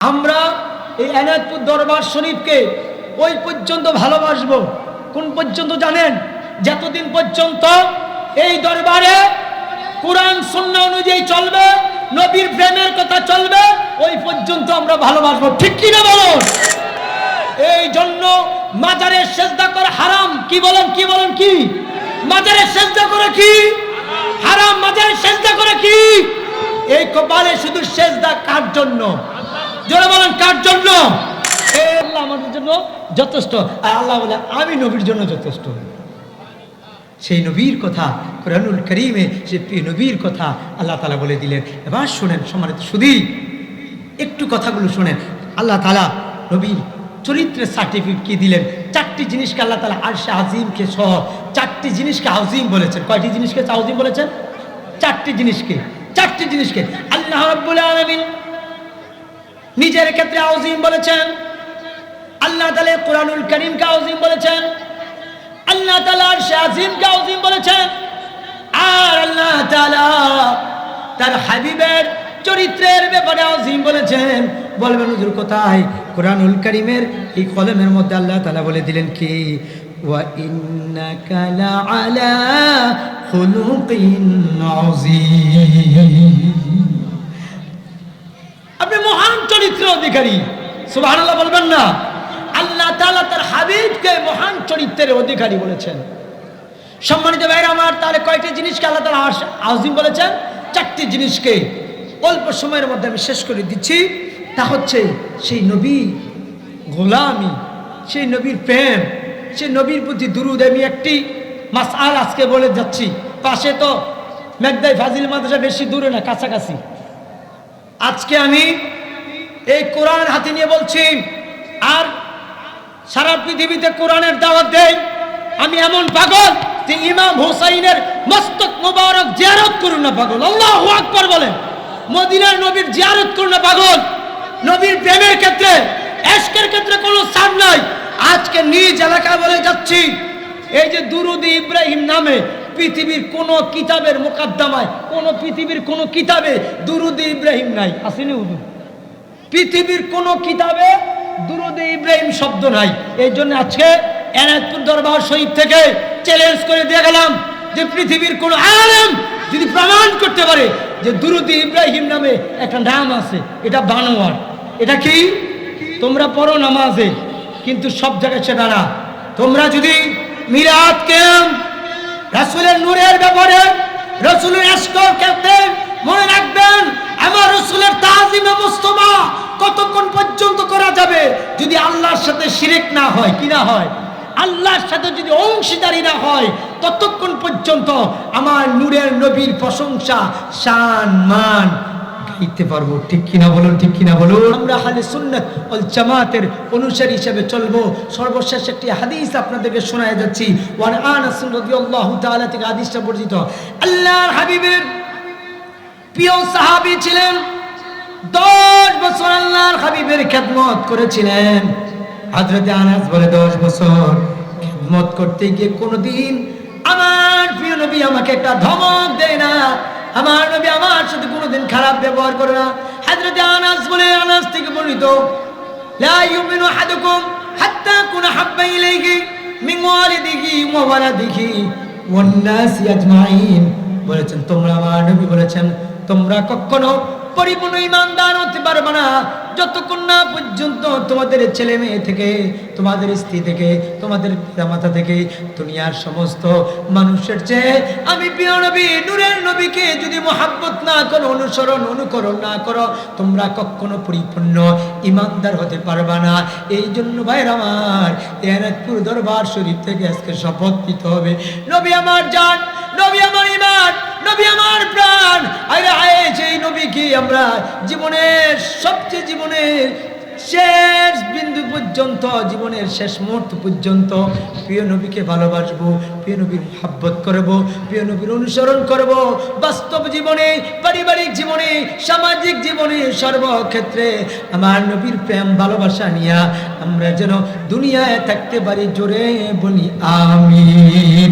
আমরা এই এনায়তপুর দরবার শরীফকে ওই পর্যন্ত ভালোবাসবো। কোন পর্যন্ত জানেন? যতদিন পর্যন্ত এই দরবারে কোরআন শূন্য অনুযায়ী চলবে, নবীর প্রেমের কথা চলবে, ওই পর্যন্ত আমরা ভালোবাসবো। ঠিক কি না বলুন? এই জন্য মাজারে সেজদা করে হারাম। কি বলেন কি বলেন, কি? মাজারে সেজদা করে কি? হারাম। মাজারে সেজদা করে কি? এই কপালে শুধু সেজদা কার জন্য? জোরে বলেন, কার জন্য? আল্লাহ আমাদের জন্য যথেষ্ট। আর আল্লাহ বলে, আমি নবীর জন্য যথেষ্ট। সেই নবীর কথা কোরআনুল করিমে সে নবীর কথা আল্লাহ তালা বলে দিলেন। এবার শোনেন, সম্মানিত শুধু একটু কথাগুলো শোনেন। আল্লাহ তালা নবীর চরিত্রের সার্টিফিকেট কি দিলেন? চারটি জিনিসকে আল্লাহ তালা আরশে আজিমকে সহ চারটি জিনিসকে আজিম বলেছেন। কয়টি জিনিসকে আজিম বলেছেন? চারটি জিনিসকে চারটি জিনিসকে। আল্লাহ রাব্বুল আলামিন নিজের ক্ষেত্রে আজিম বলেছেন। আল্লাহ তালে কোরআনুল করিমকে আজিম বলেছেন। আল্লাহ তালা আরশে আজিমকে আজিম বলেছেন। আর আল্লাহ তালা তার হাবিবের চরিত্রের ব্যাপারে আজিম বলেছেন। বলবেন, হুজুর, কোথায়? কোরআনুল করিমের এই কলমের মধ্যে আল্লাহ তালা বলে দিলেন কি? খুলুকিন আযীম। আপনি মহান চরিত্রের অধিকারী। সুবহানাল্লাহ বলবেন না। আল্লাহ তাআলা তার হাবিবকে মহান চরিত্রের অধিকারী বলেছেন। সম্মানিত ভাইরা আমার তাহলে কয়েকটি জিনিসকে আল্লাহ আস- আজিম বলেছেন? চারটি জিনিসকে অল্প সময়ের মধ্যে আমি শেষ করে দিচ্ছি। তা হচ্ছে সেই নবী গোলামি, সেই নবীর প্রেম, সেই নবীর প্রতি দুরুদ আমি একটি মাস আর আজকে বলে যাচ্ছি। পাশে তো মেঘদাই ফাজিল মাদ্রাসা বেশি দূরে না, কাছাকাছি। আজকে আমি এই কোরআন হাতে নিয়ে বলছি, আর সারা পৃথিবীতে কোরআনের দাওয়াত দেই। আমি এমন পাগল যে ইমাম হুসাইনের মস্তক মোবারক জিয়ারত করুন না পাগল। আল্লাহ আকবর বলেন। মদিনার নবীর জিয়ারত করুন না পাগল। নবীর প্রেমের ক্ষেত্রে, এশকের ক্ষেত্রে কোনো ছাড় নাই। আজকে নিজ এলাকায় বলে যাচ্ছি, এই যে দুরুদি ইব্রাহিম নামে পৃথিবীর কোন কিতাবের মোকাদ্দমায়, কোন পৃথিবীর কোন কিতাবে দুরুদি ইব্রাহিম নাই। আসেনি হুজুর? পৃথিবীর কোন কিতাবে দুরুদে ইব্রাহিম শব্দ নাই। এই জন্য আজকে এনায়তপুর দরবার শরীফ থেকে চ্যালেঞ্জ করে দিয়ে গেলাম যে পৃথিবীর কোন আলেম যদি প্রমাণ করতে পারে যে দুরুদি ইব্রাহিম নামে একটা নাম আছে, এটা বানোয়ার। এটা কি? তোমরা পড়ো নামাজে, কিন্তু সব জায়গায় সেটা না। তোমরা যদি মিরাত কেম রাসুলের নূরের ব্যাপারে, রসুলের মনে রাখবেন আমার রসুলের তাজিমে মুস্তফা কতক্ষণ পর্যন্ত করা যাবে? যদি আল্লাহর সাথে শিরেক না হয়, কি না হয়? আল্লাহর সাথে যদি অংশীদারি না হয়, ততক্ষণ পর্যন্ত আমার নূরের নবীর প্রশংসা শান মান গাইতে পারব। ঠিক কিনা বলুন, ঠিক কিনা বলুন? আমরা হালে সুন্নত জামাতের অনুসারী হিসেবে চলবো। সর্বশেষ একটি হাদিস আপনাদেরকে শোনায় যাচ্ছি। ওয়ান আনাস রাদিয়াল্লাহু থেকে হাদিসটা বর্ণিত। আল্লাহর হাবিবের প্রিয় সাহাবি ছিলেন, দশ বছর আল্লাহর হাবিবের খেদমত করেছিলেন। হাজরতে আনাস বলে, দশ বছর খেদমত করতে গিয়ে কোনোদিন আমার প্রিয় নবী আমাকে একটা ধমক দেয় না, আমার নবী আমার সাথে কোনোদিন খারাপ ব্যবহার করে না। হাজরতে আনাস বলে, আনাস থেকে বর্ণিত, লা ইউমিনু আহাদুকুম হাত্তা কুনা হাব্বা ইলাইহি মিন ওয়ালিদিহি ওয়া ওয়ালাদিহি ওয়ান নাসি আজমাইন। বলেছেন, তোমরা আমার নবী বলেছেন তোমরা কখনো পরিপূর্ণ ইমানদার হতে পারবে না। যতক্ষণ না পর্যন্ত তোমাদের ছেলে মেয়ে থেকে, তোমাদের স্ত্রী থেকে, তোমাদের পিতামাতা থেকে দুনিয়ার সমস্ত মানুষের চেয়ে আমি প্রিয় নবী, নূরের নবীকে যদি মোহাব্বত না করো, অনুসরণ, অনুকরণ না করো, তোমরা কখনো পরিপূর্ণ ইমানদার হতে পারবা না। এই জন্য ভাইয়ের আমার এনাজপুর দরবার শরীফ থেকে আজকে শপথ নিতে হবে। নবী আমার জান, নবী আমার ইমান নবী আমার প্রাণ আমরা জীবনের সবচেয়ে জীবনের শেষ বিন্দু পর্যন্ত, জীবনের শেষ মুহূর্ত পর্যন্ত প্রিয় নবীকে ভালোবাসবো, প্রিয় নবীর হাব্বত করব, প্রিয় নবীর অনুসরণ করব। বাস্তব জীবনে, পারিবারিক জীবনে, সামাজিক জীবনে সর্বক্ষেত্রে আমার নবীর প্রেম, ভালোবাসা নিয়ে আমরা যেন দুনিয়ায় থাকতে পারি, জোরে বলি আমিন।